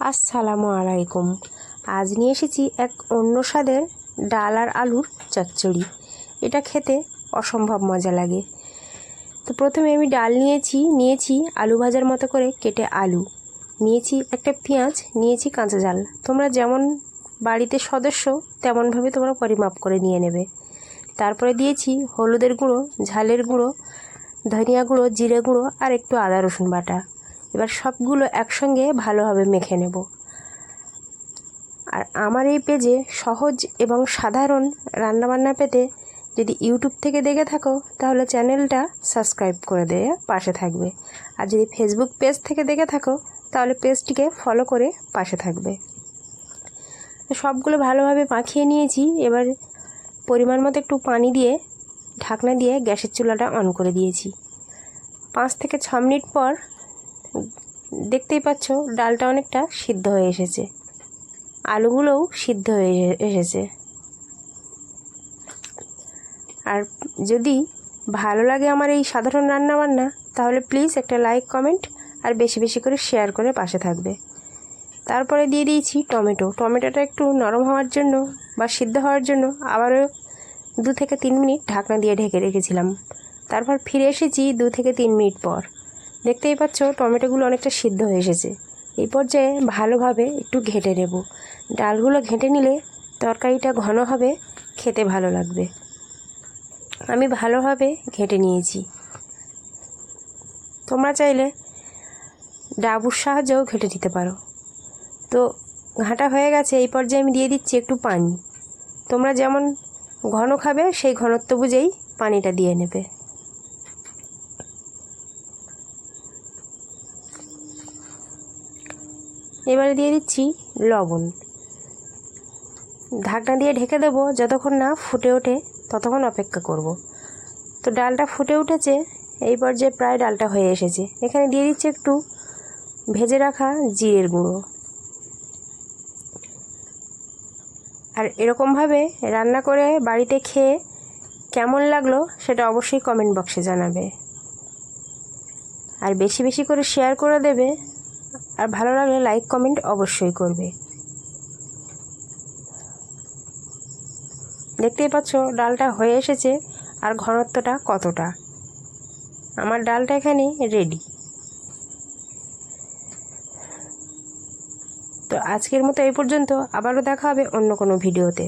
আসসালামু আলাইকুম। আজ নিয়ে এসেছি এক অন্য স্বাদের ডাল আর আলুর চচ্চড়ি। এটা খেতে অসম্ভব মজা লাগে। তো প্রথমে আমি ডাল নিয়েছি নিয়েছি আলু ভাজার মতো করে কেটে আলু। নিয়েছি একটা পেঁয়াজ, নিয়েছি কাঁচা জাল। তোমরা যেমন বাড়িতে সদস্য, তেমনভাবে তোমরা পরিমাপ করে নিয়ে নেবে। তারপরে দিয়েছি হলুদের গুঁড়ো, ঝালের গুঁড়ো, ধনিয়া গুঁড়ো, জিরে গুঁড়ো আর একটু আদা রসুন বাটা। এবার সবগুলো একসঙ্গে ভালোভাবে মেখে নেব। আর আমার এই পেজে সহজ এবং সাধারণ রান্নাবান্না পেতে যদি ইউটিউব থেকে দেখে থাকো, তাহলে চ্যানেলটা সাবস্ক্রাইব করে দিয়ে পাশে থাকবে। আর যদি ফেসবুক পেজ থেকে দেখে থাকো, তাহলে পেজটিকে ফলো করে পাশে থাকবে। সবগুলো ভালোভাবে মাখিয়ে নিয়েছি। এবার পরিমাণ মতো একটু পানি দিয়ে, ঢাকনা দিয়ে গ্যাসের চুলাটা অন করে দিয়েছি। পাঁচ থেকে ছ মিনিট পর দেখতেই পাচ্ছ, ডালটা অনেকটা সিদ্ধ হয়ে এসেছে। আলুগুলোও সিদ্ধ হয়ে এসেছে। আর যদি ভালো লাগে আমার এই সাধারণ রান্না বান্না তাহলে প্লিজ একটা লাইক, কমেন্ট, আর বেশি বেশি করে শেয়ার করে পাশে থাকবে। তারপরে দিয়ে দিয়েছি টমেটো। টমেটোটা একটু নরম হওয়ার জন্য বা সিদ্ধ হওয়ার জন্য আবারও দু থেকে তিন মিনিট ঢাকনা দিয়ে ঢেকে রেখেছিলাম। তারপর ফিরে এসেছি দু থেকে তিন মিনিট পর। দেখতেই পাচ্ছ, টমেটোগুলো অনেকটা সিদ্ধ হয়ে এসেছে। এই পর্যায়ে ভালোভাবে একটু ঘেঁটে নেব। ডালগুলো ঘেঁটে নিলে তরকারিটা ঘন হবে, খেতে ভালো লাগবে। আমি ভালোভাবে ঘেঁটে নিয়েছি। তোমরা চাইলে ডাবুর সাহায্যেও ঘেঁটে দিতে পারো। তো ঘাঁটা হয়ে গেছে, এই পর্যায়ে আমি দিয়ে দিচ্ছি একটু পানি। তোমরা যেমন ঘন খাবে, সেই ঘনত্ব বুঝেই পানিটা দিয়ে নেবে। এবারে দিয়ে দিচ্ছি লবণ। ঢাকনা দিয়ে ঢেকে দেবো, যতক্ষণ না ফুটে ওঠে ততক্ষণ অপেক্ষা করব। তো ডালটা ফুটে উঠেছে এই পর্যায়ে প্রায় ডালটা হয়ে এসেছে। এখানে দিয়ে দিচ্ছি একটু ভেজে রাখা জিরের গুঁড়ো। আর এরকমভাবে রান্না করে বাড়িতে খেয়ে কেমন লাগল সেটা অবশ্যই কমেন্ট বক্সে জানাবে। আর বেশি বেশি করে শেয়ার করে দেবে আর ভালো লাগলে লাইক, কমেন্ট অবশ্যই করবে। দেখতেই পাচ্ছ, ডালটা হয়ে এসেছে, আর ঘনত্বটা কতটা? আমার ডালটা এখানে রেডি তো আজকের মতো এই পর্যন্ত, আবারও দেখা হবে অন্য কোনো ভিডিওতে।